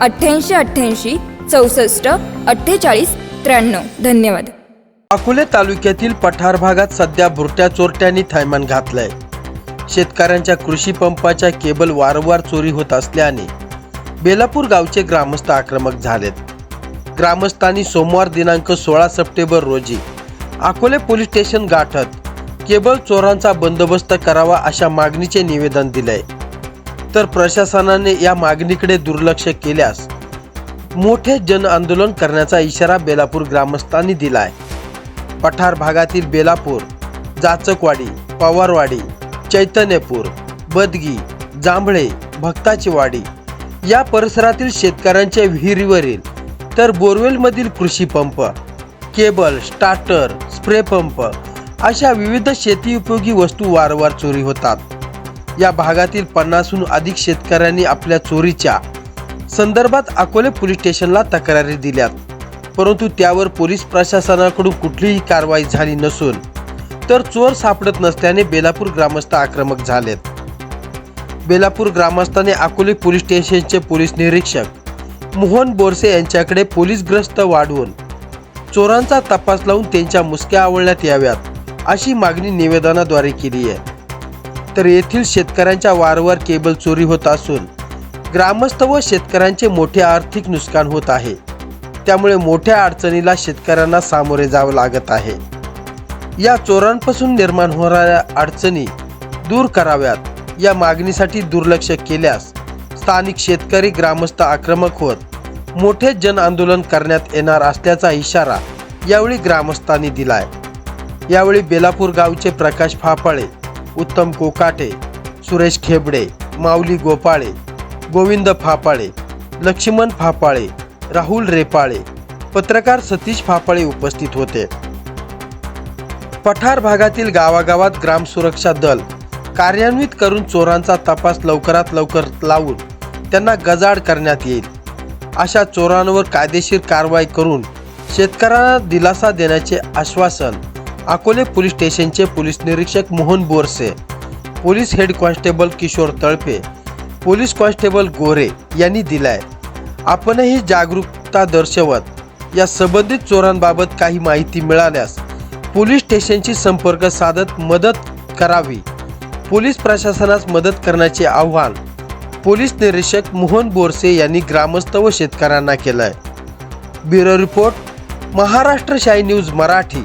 अठ्ठ्याऐंशी अठ्ठ्याऐंशी चौसष्ट अठ्ठेचाळीस त्र्याण्णव. धन्यवाद. अकोले तालुक्यातील पठार भागात सध्या बुरट्या चोरट्यांनी थैमान घातलंय. शेतकऱ्यांच्या कृषी पंपाच्या केबल वारंवार चोरी होत असल्याने बेलापूर गावचे ग्रामस्थ आक्रमक झालेत. ग्रामस्थांनी सोमवार दिनांक सोळा सप्टेंबर रोजी अकोले पोलीस स्टेशन गाठत केबल चोरांचा बंदोबस्त करावा अशा मागणीचे निवेदन दिलंय. तर प्रशासनाने या मागणीकडे दुर्लक्ष केल्यास मोठे जन आंदोलन करण्याचा इशारा बेलापूर ग्रामस्थांनी दिलाय. पठार भागातील बेलापूर जाचकवाडी पवारवाडी चैतन्यपूर बदगी जांभळे भक्ताची वाडी या परिसरातील शेतकऱ्यांच्या विहिरीवरील तर बोरवेलमधील कृषी pump cable starter spray pump अशा विविध शेती उपयोगी वस्तू वारंवार चोरी होतात. या भागातील पन्नासहून अधिक शेतकऱ्यांनी आपल्या चोरीच्या संदर्भात अकोले पोलीस स्टेशनला तक्रारी दिल्यात. परंतु त्यावर पोलीस प्रशासनाकडून कुठलीही कारवाई झाली नसून तर चोर सापडत नसल्याने बेलापूर ग्रामस्थ आक्रमक झालेत. बेलापूर ग्रामस्थाने अकोले पोलीस स्टेशनचे पोलीस निरीक्षक मोहन बोरसे यांच्याकडे पोलीसग्रस्त वाढवून चोरांचा तपास लावून त्यांच्या मुसक्या आवळण्यात याव्यात अशी मागणी निवेदनाद्वारे केली आहे. तर येथील शेतकऱ्यांच्या वारंवार केबल चोरी होत असून ग्रामस्थ व शेतकऱ्यांचे मोठे आर्थिक नुकसान होत आहे. त्यामुळे मोठ्या अडचणीला शेतकऱ्यांना सामोरे जावं लागत आहे. या चोरांपासून निर्माण होणाऱ्या अडचणी दूर कराव्यात. या मागणीसाठी दुर्लक्ष केल्यास स्थानिक शेतकरी ग्रामस्थ आक्रमक होत मोठे जन आंदोलन करण्यात येणार असल्याचा इशारा यावेळी ग्रामस्थांनी दिलाय. यावेळी बेलापूर गावचे प्रकाश फाफाळे उत्तम कोकाटे सुरेश खेबडे माऊली गोपाळे गोविंद फापाळे लक्ष्मण फापाळे राहुल रेपाळे पत्रकार सतीश फापाळे उपस्थित होते. पठार भागातील गावागावात ग्राम सुरक्षा दल कार्यान्वित करून चोरांचा तपास लवकरात लवकर लावून त्यांना गजाड करण्यात येईल. अशा चोरांवर कायदेशीर कारवाई करून शेतकऱ्यांना दिलासा देण्याचे आश्वासन अकोले पोलीस स्टेशनचे पोलीस निरीक्षक Mohan Borse police head constable Kishor Talpe police constable Gore यांनी दिलाय. आपणही जागरूकता दर्शवत या संबंधित चोरांबाबत काही माहिती मिळाल्यास पोलीस स्टेशनशी संपर्क साधत मदत करावी. पोलीस प्रशासनास मदत करण्याचे आव्हान पोलीस निरीक्षक मोहन बोरसे यांनी ग्रामस्थ व शेतकऱ्यांना केलंय. ब्युरो रिपोर्ट महाराष्ट्र शाही न्यूज मराठी.